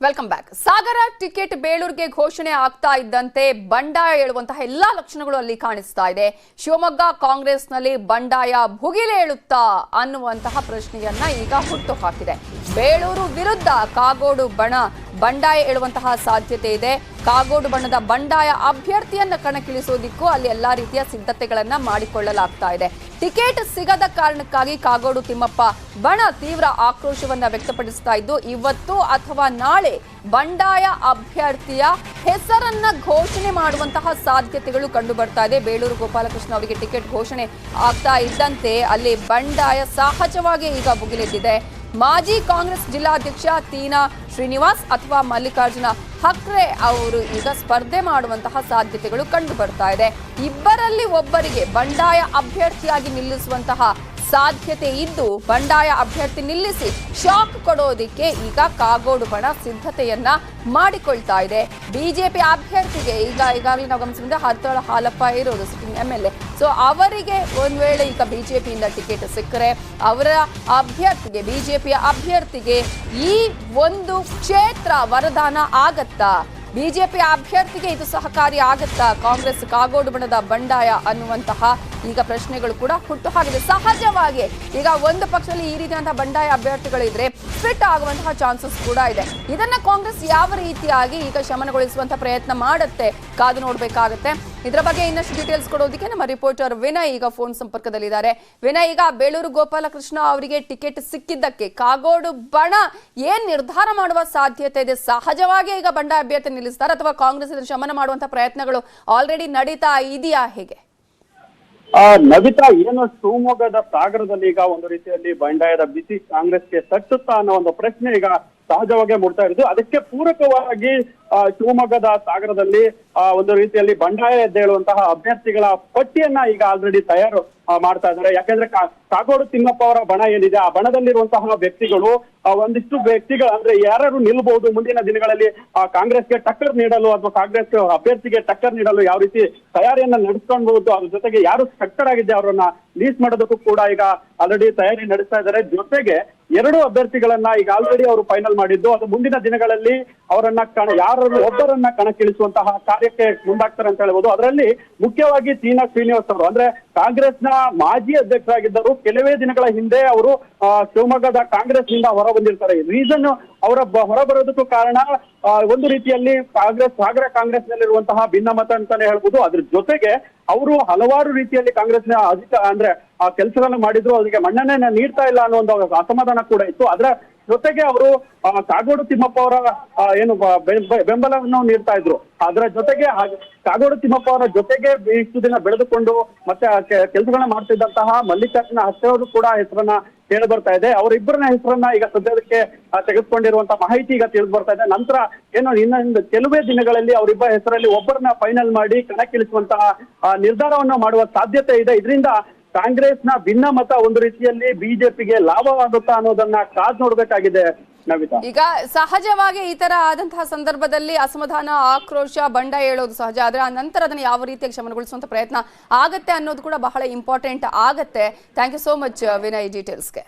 Welcome back ಸಾಗರ ticket ಬೇಳೂರಿಗೆ ಘೋಷಣೆ ಆಗ್ತಾ ಇದ್ದಂತೆ ಬಂಡಾಯ ಹೇಳುವಂತಹ ಎಲ್ಲಾ ಲಕ್ಷಣಗಳು ಅಲ್ಲಿ ಕಾಣಿಸ್ತಾ ಇದೆ. ಶಿವಮೊಗ್ಗ ಕಾಂಗ್ರೆಸ್ನಲ್ಲಿ ಬಂಡಾಯ ಭುಗಿಲೇಳುತ್ತಾ ಅನ್ನುವಂತಹ ಪ್ರಶ್ನೆಯನ್ನ ಈಗ ಹುಟ್ಟು ಹಾಕಿದೆ. ಬೇಳೂರು ವಿರುದ್ಧ ಕಾಗೋಡು ಬಣ ಬಂಡಾಯ ಹೇಳುವಂತಹ ಸಾಧ್ಯತೆ ಇದೆ. ಕಾಗೋಡು ಬಣ್ಣದ ಬಂಡಾಯ ಅಭ್ಯರ್ಥಿಯನ್ನ ಕಣಕ್ಕಿಳಿಸೋದಿಕ್ಕೂ ಅಲ್ಲಿ ಎಲ್ಲಾ ರೀತಿಯ ಸಿದ್ಧತೆಗಳನ್ನ ಮಾಡಿಕೊಳ್ಳಲಾಗ್ತಾ ಇದೆ. ಟಿಕೆಟ್ ಸಿಗದ ಕಾರಣಕ್ಕಾಗಿ ಕಾಗೋಡು ತಿಮ್ಮಪ್ಪ ಬಣ ತೀವ್ರ ಆಕ್ರೋಶವನ್ನ ವ್ಯಕ್ತಪಡಿಸ್ತಾ ಇದ್ದು, ಇವತ್ತು ಅಥವಾ ನಾಳೆ ಬಂಡಾಯ ಅಭ್ಯರ್ಥಿಯ ಹೆಸರನ್ನ ಘೋಷಣೆ ಮಾಡುವಂತಹ ಸಾಧ್ಯತೆಗಳು ಕಂಡು ಬರ್ತಾ ಇದೆ. ಬೇಳೂರು ಗೋಪಾಲಕೃಷ್ಣ ಅವರಿಗೆ ಟಿಕೆಟ್ ಘೋಷಣೆ ಆಗ್ತಾ ಇದ್ದಂತೆ ಅಲ್ಲಿ ಬಂಡಾಯ ಸಹಜವಾಗಿ ಈಗ ಭುಗಿಲೆದ್ದಿದೆ ಮಾಜಿ ಕಾಂಗ್ರೆಸ್ ಜಿಲ್ಲಾಧ್ಯಕ್ಷ ತೀನಾ ಶ್ರೀನಿವಾಸ್ ಅಥವಾ ಮಲ್ಲಿಕಾರ್ಜುನ ಹಕ್ರೆ ಅವರು ಈಗ ಸ್ಪರ್ಧೆ ಮಾಡುವಂತಹ ಸಾಧ್ಯತೆಗಳು ಕಂಡು ಬರ್ತಾ ಇದೆ. ಇಬ್ಬರಲ್ಲಿ ಒಬ್ಬರಿಗೆ ಬಂಡಾಯ ಅಭ್ಯರ್ಥಿಯಾಗಿ ನಿಲ್ಲಿಸುವಂತಹ ಸಾಧ್ಯತೆ ಇದ್ದು ಬಂಡಾಯ ಅಭ್ಯರ್ಥಿ ನಿಲ್ಲಿಸಿ ಶಾಕ್ ಕೊಡೋದಿಕ್ಕೆ ಈಗ ಕಾಗೋಡು ಬಣ ಸಿದ್ಧತೆಯನ್ನ ಮಾಡಿಕೊಳ್ತಾ ಇದೆ. ಬಿಜೆಪಿ ಅಭ್ಯರ್ಥಿಗೆ ಈಗ ಈಗಾಗಲೇ ನಾವು ಗಮನಿಸಿದ್ರೆ ಹರ್ತೋಳ ಹಾಲಪ್ಪ ಇರೋದು sitting M L A so ಅವರಿಗೆ ಒಂದ್ ವೇಳೆ ಈಗ ಬಿಜೆಪಿಯಿಂದ ಟಿಕೆಟ್ ಸಿಕ್ಕರೆ ಅವರ ಅಭ್ಯರ್ಥಿಗೆ, ಬಿಜೆಪಿಯ ಅಭ್ಯರ್ಥಿಗೆ ಈ ಒಂದು ಕ್ಷೇತ್ರ ವರದಾನ ಆಗತ್ತಾ? ಬಿಜೆಪಿ ಅಭ್ಯರ್ಥಿಗೆ ಇದು ಸಹಕಾರಿ ಆಗುತ್ತಾ? ಕಾಂಗ್ರೆಸ್ ಕಾಗೋಡು ಬಣದ ಬಂಡಾಯ ಅನ್ನುವಂತಹ ಈಗ ಪ್ರಶ್ನೆಗಳು ಕೂಡ ಹುಟ್ಟು ಹಾಕಿದೆ ಸಹಜವಾಗಿ ಈಗ ಒಂದು ಪಕ್ಷದಲ್ಲಿ ಈ ರೀತಿಯಾದಂತಹ ಬಂಡಾಯ ಅಭ್ಯರ್ಥಿಗಳಿದ್ರೆ ಫಿಟ್ ಆಗುವಂತಹ ಚಾನ್ಸಸ್ ಕೂಡ ಇದೆ. ಇದನ್ನ ಕಾಂಗ್ರೆಸ್ ಯಾವ ರೀತಿಯಾಗಿ ಈಗ ಶಮನಗೊಳಿಸುವಂತಹ ಪ್ರಯತ್ನ ಮಾಡುತ್ತೆ? ಕಾದು ನೋಡ್ಬೇಕಾಗತ್ತೆ. ಇದರ ಬಗ್ಗೆ ಇನ್ನಷ್ಟು ಡೀಟೇಲ್ಸ್ ಕೊಡೋದಕ್ಕೆ ನಮ್ಮ ರಿಪೋರ್ಟರ್ ವಿನಯ್ ಈಗ ಫೋನ್ ಸಂಪರ್ಕದಲ್ಲಿದ್ದಾರೆ. ವಿನಯ್, ಈಗ ಬೇಳೂರು ಗೋಪಾಲಕೃಷ್ಣ ಅವರಿಗೆ ಟಿಕೆಟ್ ಸಿಕ್ಕಿದ್ದಕ್ಕೆ ಕಾಗೋಡು ಬಣ ಏನ್ ನಿರ್ಧಾರ ಮಾಡುವ ಸಾಧ್ಯತೆ ಇದೆ? ಸಹಜವಾಗಿ ಈಗ ಬಂಡಾಯ ಅಭ್ಯರ್ಥಿ ನಿಲ್ಲಿಸ್ತಾರೆ ಅಥವಾ ಕಾಂಗ್ರೆಸ್ ಇದನ್ನು ಶಮನ ಮಾಡುವಂತಹ ಪ್ರಯತ್ನಗಳು ಆಲ್ರೆಡಿ ನಡೀತಾ ಇದೆಯಾ ಹೇಗೆ? ನವಿತಾ, ಏನು ಶಿವಮೊಗ್ಗದ ಸಾಗರದಲ್ಲಿ ಈಗ ಒಂದು ರೀತಿಯಲ್ಲಿ ಬಂಡಾಯದ ಬಿಸಿ ಕಾಂಗ್ರೆಸ್ಗೆ ತಟ್ಟುತ್ತಾ ಅನ್ನೋ ಒಂದು ಪ್ರಶ್ನೆ ಈಗ ಸಹಜವಾಗಿ ಮೂಡ್ತಾ ಇರೋದು. ಅದಕ್ಕೆ ಪೂರಕವಾಗಿ ಶಿವಮೊಗ್ಗದ ಸಾಗರದಲ್ಲಿ ಆ, ಒಂದು ರೀತಿಯಲ್ಲಿ ಬಂಡಾಯ ಎದ್ದೇಳುವಂತಹ ಅಭ್ಯರ್ಥಿಗಳ ಪಟ್ಟಿಯನ್ನ ಈಗ ಆಲ್ರೆಡಿ ತಯಾರು ಮಾಡ್ತಾ ಇದ್ದಾರೆ. ಯಾಕಂದ್ರೆ ಕಾಗೋಡು ತಿಮ್ಮಪ್ಪ ಅವರ ಬಣ ಏನಿದೆ ಆ ಬಣದಲ್ಲಿರುವಂತಹ ವ್ಯಕ್ತಿಗಳು ಒಂದಿಷ್ಟು ವ್ಯಕ್ತಿಗಳು ಅಂದ್ರೆ ಯಾರು ನಿಲ್ಬಹುದು ಮುಂದಿನ ದಿನಗಳಲ್ಲಿ ಆ, ಕಾಂಗ್ರೆಸ್ಗೆ ಟಕ್ಕರ್ ನೀಡಲು ಅಥವಾ ಕಾಂಗ್ರೆಸ್ ಅಭ್ಯರ್ಥಿಗೆ ಟಕ್ಕರ್ ನೀಡಲು ಯಾವ ರೀತಿ ತಯಾರಿಯನ್ನ ನಡೆಸ್ಕೊಳ್ಬಹುದು ಅದ್ರ ಜೊತೆಗೆ ಯಾರು ಆಗಿದೆ ಅವರನ್ನ ಲೀಸ್ ಮಾಡೋದಕ್ಕೂ ಕೂಡ ಈಗ ಆಲ್ರೆಡಿ ತಯಾರಿ ನಡೆಸ್ತಾ ಇದ್ದಾರೆ. ಜೊತೆಗೆ ಎರಡು ಅಭ್ಯರ್ಥಿಗಳನ್ನ ಈಗ ಆಲ್ರೆಡಿ ಅವರು ಫೈನಲ್ ಮಾಡಿದ್ದು. ಅದು ಮುಂದಿನ ದಿನಗಳಲ್ಲಿ ಅವರನ್ನ ಕಣ ಯಾರು ಒಬ್ಬರನ್ನ ಕಣಕ್ಕಿಳಿಸುವಂತಹ ಕಾರ್ಯಕ್ಕೆ ಮುಂದಾಗ್ತಾರೆ ಅಂತ ಹೇಳ್ಬೋದು. ಅದರಲ್ಲಿ ಮುಖ್ಯವಾಗಿ ಚೀನಾ ಶ್ರೀನಿವಾಸ್ ಅವರು. ಅಂದ್ರೆ ಕಾಂಗ್ರೆಸ್ನ ಮಾಜಿ ಅಧ್ಯಕ್ಷರಾಗಿದ್ದರು. ಕೆಲವೇ ದಿನಗಳ ಹಿಂದೆ ಅವರು ಶಿವಮೊಗ್ಗದ ಕಾಂಗ್ರೆಸ್ನಿಂದ ಹೊರ ಬಂದಿರ್ತಾರೆ ರೀಸನ್ ಅವರ ಬ- ಹೊರ ಬರೋದಕ್ಕೂ ಕಾರಣ ಒಂದು ರೀತಿಯಲ್ಲಿ ಕಾಂಗ್ರೆಸ್, ಸಾಗರ ಕಾಂಗ್ರೆಸ್ನಲ್ಲಿರುವಂತಹ ಭಿನ್ನಮತ ಅಂತಾನೆ ಹೇಳ್ಬೋದು. ಅದ್ರ ಜೊತೆಗೆ ಅವರು ಹಲವಾರು ರೀತಿಯಲ್ಲಿ ಕಾಂಗ್ರೆಸ್ನ ಅಧಿಕ, ಅಂದ್ರೆ, ಆ, ಕೆಲಸಗಳನ್ನು ಮಾಡಿದ್ರು. ಅದಕ್ಕೆ ಮನ್ನಣೆಯನ್ನ ನೀಡ್ತಾ ಇಲ್ಲ ಅನ್ನೋ ಒಂದು ಅಸಮಾಧಾನ ಕೂಡ ಇತ್ತು. ಅದರ ಜೊತೆಗೆ ಅವರು ಕಾಗೋಡು ತಿಮ್ಮಪ್ಪ ಅವರ ಏನು ಬೆಂಬಲವನ್ನು ನೀಡ್ತಾ ಇದ್ರು. ಅದರ ಜೊತೆಗೆ ಕಾಗೋಡು ತಿಮ್ಮಪ್ಪ ಅವರ ಜೊತೆಗೆ ಇಷ್ಟು ದಿನ ಬೆಳೆದುಕೊಂಡು, ಮತ್ತೆ ಕೆಲಸಗಳನ್ನ ಮಾಡ್ತಿದ್ದಂತಹ ಮಲ್ಲಿಕಾರ್ಜುನ ಹಸ್ತೆಯವರು ಕೂಡ ಹೆಸರನ್ನ ಕೇಳಿ ಬರ್ತಾ ಇದೆ. ಅವರಿಬ್ಬರನ್ನ ಹೆಸರನ್ನ ಈಗ ಸದ್ಯದಕ್ಕೆ ತೆಗೆದುಕೊಂಡಿರುವಂತಹ ಮಾಹಿತಿ ಈಗ ತಿಳಿದು ಬರ್ತಾ ಇದೆ. ನಂತರ ಏನು ಇನ್ನೊಂದು ಕೆಲವೇ ದಿನಗಳಲ್ಲಿ ಅವರಿಬ್ಬರ ಹೆಸರಲ್ಲಿ ಒಬ್ಬರನ್ನ ಫೈನಲ್ ಮಾಡಿ ಕಣಕ್ಕಿಳಿಸುವಂತಹ ನಿರ್ಧಾರವನ್ನು ಮಾಡುವ ಸಾಧ್ಯತೆ ಇದೆ. ಇದರಿಂದ ಕಾಂಗ್ರೆಸ್ನ ಭಿನ್ನಮತ ಒಂದು ರೀತಿಯಲ್ಲಿ ಬಿಜೆಪಿಗೆ ಲಾಭವಾಗುತ್ತಾ ಅನ್ನೋದನ್ನ ಕಾದ್ ನೋಡ್ಬೇಕಾಗಿದೆ ನವಿತಾ. ಈಗ ಸಹಜವಾಗಿ ಈ ತರ ಆದಂತಹ ಸಂದರ್ಭದಲ್ಲಿ ಅಸಮಾಧಾನ, ಆಕ್ರೋಶ, ಬಂಡ ಹೇಳೋದು ಸಹಜ. ಆದ್ರೆ ಆ ನಂತರ ಅದನ್ನ ಯಾವ ರೀತಿಯಾಗಿ ಶಮನಗೊಳಿಸುವಂತ ಪ್ರಯತ್ನ ಆಗತ್ತೆ ಅನ್ನೋದು ಕೂಡ ಬಹಳ ಇಂಪಾರ್ಟೆಂಟ್ ಆಗತ್ತೆ. Thank you so much Vinay ಡೀಟೇಲ್ಸ್ಗೆ